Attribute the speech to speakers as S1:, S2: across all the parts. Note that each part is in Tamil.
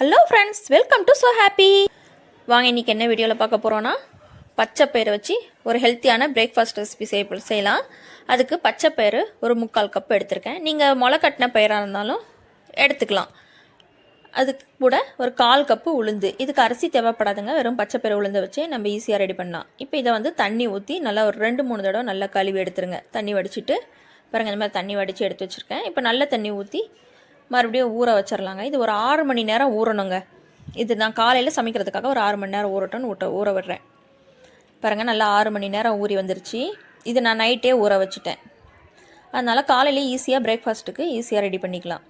S1: Hello friends welcome to so happy வாங்க இன்னைக்கு என்ன வீடியோவில் பார்க்க போகிறோன்னா பச்சைப்பயிறு வச்சு ஒரு ஹெல்த்தியான பிரேக்ஃபாஸ்ட் ரெசிபி செய்ய செய்யலாம். அதுக்கு பச்சைப்பயிறு ஒரு முக்கால் கப் எடுத்திருக்கேன். நீங்கள் முளை கட்டின பயிராக இருந்தாலும் எடுத்துக்கலாம். அதுக்கு கூட ஒரு கால் கப்பு உளுந்து. இதுக்கு அரிசி தேவைப்படாதுங்க. வெறும் பச்சைப்பயிறு உளுந்து வச்சு நம்ம ஈஸியாக ரெடி பண்ணலாம். இப்போ இதை வந்து தண்ணி ஊற்றி நல்லா ஒரு ரெண்டு மூணு தடவை நல்லா கழுவி எடுத்துருங்க. தண்ணி வடிச்சிட்டு பாருங்கள் இந்த மாதிரி தண்ணி வடித்து எடுத்து வச்சுருக்கேன். இப்போ நல்ல தண்ணி ஊற்றி மறுபடியும் ஊற வச்சிடலாங்க இது ஒரு ஆறு மணி நேரம் ஊறணுங்க. இது நான் காலையில் சமைக்கிறதுக்காக ஒரு ஆறு மணி நேரம் ஊறட்டும்னு ஊட்ட ஊற விடுறேன். பாருங்கள் நல்லா ஆறு மணி நேரம் ஊறி வந்துருச்சு. இது நான் நைட்டே ஊற வச்சுட்டேன். அதனால் காலையிலே ஈஸியாக பிரேக்ஃபாஸ்ட்டுக்கு ஈஸியாக ரெடி பண்ணிக்கலாம்.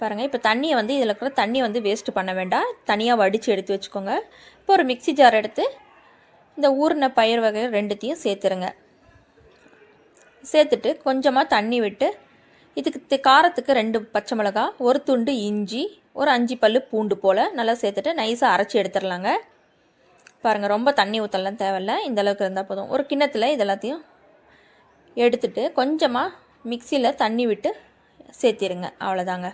S1: பாருங்கள் இப்போ தண்ணியை வந்து இதில் இருக்கிற தண்ணி வந்து வேஸ்ட் பண்ண வேண்டாம். தனியாக வடித்து எடுத்து வச்சுக்கோங்க. இப்போ ஒரு மிக்ஸி ஜார் எடுத்து இந்த ஊறின பயிர் வகை ரெண்டுத்தையும் சேர்த்துருங்க. சேர்த்துட்டு கொஞ்சமாக தண்ணி விட்டு இதுக்கு காரத்துக்கு ரெண்டு பச்சை மிளகா ஒரு துண்டு இஞ்சி ஒரு அஞ்சு பல்லு பூண்டு போல் நல்லா சேர்த்துட்டு நைஸாக அரைச்சி எடுத்துடலாங்க. பாருங்கள் ரொம்ப தண்ணி ஊற்றலாம் தேவையில்ல. இந்த அளவுக்கு இருந்தால் போதும். ஒரு கிண்ணத்தில் இது எல்லாத்தையும் எடுத்துட்டு கொஞ்சமாக மிக்சியில் தண்ணி விட்டு சேர்த்திருங்க. அவ்வளோதாங்க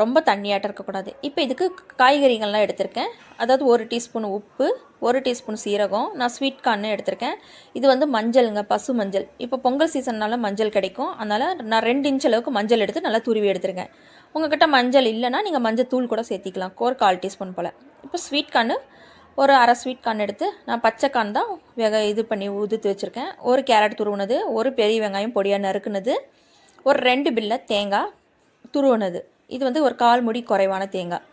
S1: ரொம்ப தண்ணியாட்டம் இருக்கக்கூடாது. இப்போ இதுக்கு காய்கறிகள்லாம் எடுத்திருக்கேன். அதாவது ஒரு டீஸ்பூன் உப்பு ஒரு டீஸ்பூன் சீரகம் நான் ஸ்வீட் கார்னு எடுத்திருக்கேன். இது வந்து மஞ்சளுங்க பசு மஞ்சள். இப்போ பொங்கல் சீசன்னால மஞ்சள் கிடைக்கும். அதனால் நான் ரெண்டு இன்ச் அளவுக்கு மஞ்சள் எடுத்து நல்லா துருவி எடுத்திருக்கேன். உங்ககிட்ட மஞ்சள் இல்லைன்னா நீங்கள் மஞ்சள் தூள் கூட சேர்த்திக்கலாம். ஒரு கால் டீஸ்பூன் போல். இப்போ ஸ்வீட் கார்னு ஒரு அரை ஸ்வீட் கார்ன் எடுத்து நான் பச்சை கார்ன் தான் வெக இது பண்ணி உதுத்து வச்சுருக்கேன். ஒரு கேரட் துருவுனது ஒரு பெரிய வெங்காயம் பொடியாக நறுக்குனது ஒரு ரெண்டு பில்லை தேங்காய் துருவுனது. இது வந்து ஒரு கால் முடி குறைவான தேங்காய்.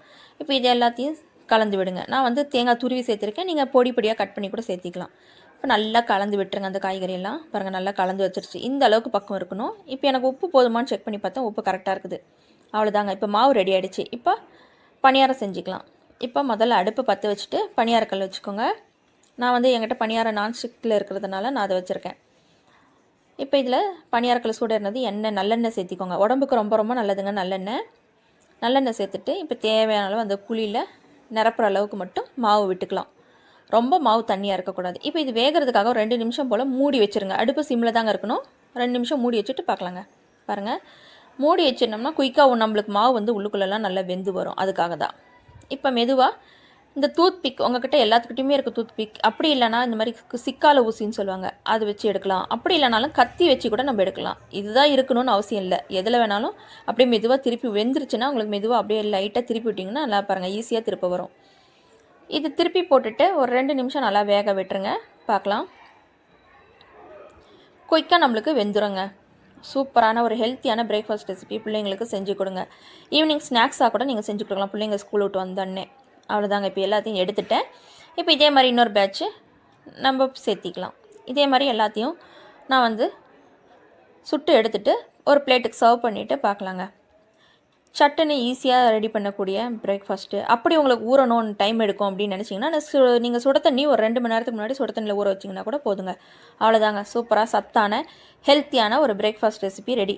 S1: இப்போ இது எல்லாத்தையும் கலந்து விடுங்க. நான் வந்து தேங்காய் துருவி சேர்த்துருக்கேன். நீங்கள் பொடி பொடியாக கட் பண்ணி கூட சேர்த்திக்கலாம். இப்போ நல்லா கலந்து விட்டுருங்க அந்த காய்கறி எல்லாம். பாருங்கள் நல்லா கலந்து வச்சிருச்சு. இந்த அளவுக்கு பக்கம் இருக்கணும். இப்போ எனக்கு உப்பு போதுமான்னு செக் பண்ணி பார்த்தா உப்பு கரெக்டாக இருக்குது. அவ்வளோதாங்க இப்போ மாவு ரெடி ஆகிடுச்சு இப்போ பணியாரம் செஞ்சுக்கலாம். இப்போ முதல்ல அடுப்பு பற்ற வச்சுட்டு பணியாரக்கல் வச்சுக்கோங்க. நான் வந்து என்கிட்ட பணியாரம் நான்ஸ்டிக்கில் இருக்கிறதுனால நான் அதை வச்சுருக்கேன். இப்போ இதில் பணியாரக்கல் சூடு இருந்தது எண்ணெய் நல்லெண்ணெய் சேர்த்திக்கோங்க. உடம்புக்கு ரொம்ப ரொம்ப நல்லதுங்க நல்லெண்ணெய். நல்லெண்ணெய் சேர்த்துட்டு இப்போ தேவையான அளவு அந்த குழியில் நிரப்புற அளவுக்கு மட்டும் மாவு விட்டுக்கலாம். ரொம்ப மாவு தண்ணியாக இருக்கக்கூடாது. இப்போ இது வேகிறதுக்காக ஒரு ரெண்டு நிமிஷம் போல் மூடி வச்சுருங்க. அடுப்பு சிம்மில் தாங்க இருக்கணும். ரெண்டு நிமிஷம் மூடி வச்சுட்டு பார்க்கலாங்க பாருங்கள் மூடி வச்சிருந்தோம்னா குயிக்காக நம்மளுக்கு மாவு வந்து உள்ளுக்குள்ளெல்லாம் நல்லா வெந்து வரும். அதுக்காக தான் இப்போ மெதுவாக இந்த டூத் பிக் உங்ககிட்ட எல்லாத்துக்கிட்டையுமே இருக்க டூத் பிக் அப்படி இல்லைனா இந்த மாதிரி சிக்கால ஊசின்னு சொல்லுவாங்க. அது வச்சு எடுக்கலாம். அப்படி இல்லைனாலும் கத்தி வச்சு கூட நம்ம எடுக்கலாம். இதுதான் இருக்கணும்னு அவசியம் இல்லை. எதில் வேணாலும் அப்படியே மெதுவாக திருப்பி வெந்துருச்சுன்னா உங்களுக்கு மெதுவாக அப்படியே லைட்டாக திருப்பி விட்டிங்கன்னா நல்லா பாருங்கள் ஈஸியாக திருப்ப வரும். இது திருப்பி போட்டுட்டு ஒரு ரெண்டு நிமிஷம் நல்லா வேக விட்டுருங்க. பார்க்கலாம். குயிக்காக நம்மளுக்கு வெந்துருங்க. சூப்பரான ஒரு ஹெல்த்தியான பிரேக்ஃபாஸ்ட் ரெசிபி பிள்ளைங்களுக்கு செஞ்சு கொடுங்க. ஈவினிங் ஸ்நாக்ஸாக கூட நீங்கள் செஞ்சு கொடுக்கலாம். பிள்ளைங்க ஸ்கூல் விட்டு வந்தோடனே அவ்வளோதாங்க இப்போ எல்லாத்தையும் எடுத்துட்டேன். இப்போ இதே மாதிரி இன்னொரு பேட்ச்சு நம்ம சேர்த்திக்கலாம். இதே மாதிரி எல்லாத்தையும் நான் வந்து சுட்டு எடுத்துட்டு ஒரு பிளேட்டுக்கு சர்வ் பண்ணிவிட்டு பார்க்கலாங்க. சட்டுன்னு ஈஸியாக ரெடி பண்ணக்கூடிய பிரேக்ஃபாஸ்ட்டு அப்படி உங்களுக்கு ஊறணும் டைம் எடுக்கும் அப்படின்னு நினச்சிங்கன்னா சு நீங்கள் சுட தண்ணி ஒரு ரெண்டு மணி நேரத்துக்கு முன்னாடி சுட தண்ணியில் ஊற வச்சிங்கன்னா கூட போதுங்க. அவ்வளோதாங்க சூப்பராக சத்தான ஹெல்த்தியான ஒரு பிரேக்ஃபாஸ்ட் ரெசிபி ரெடி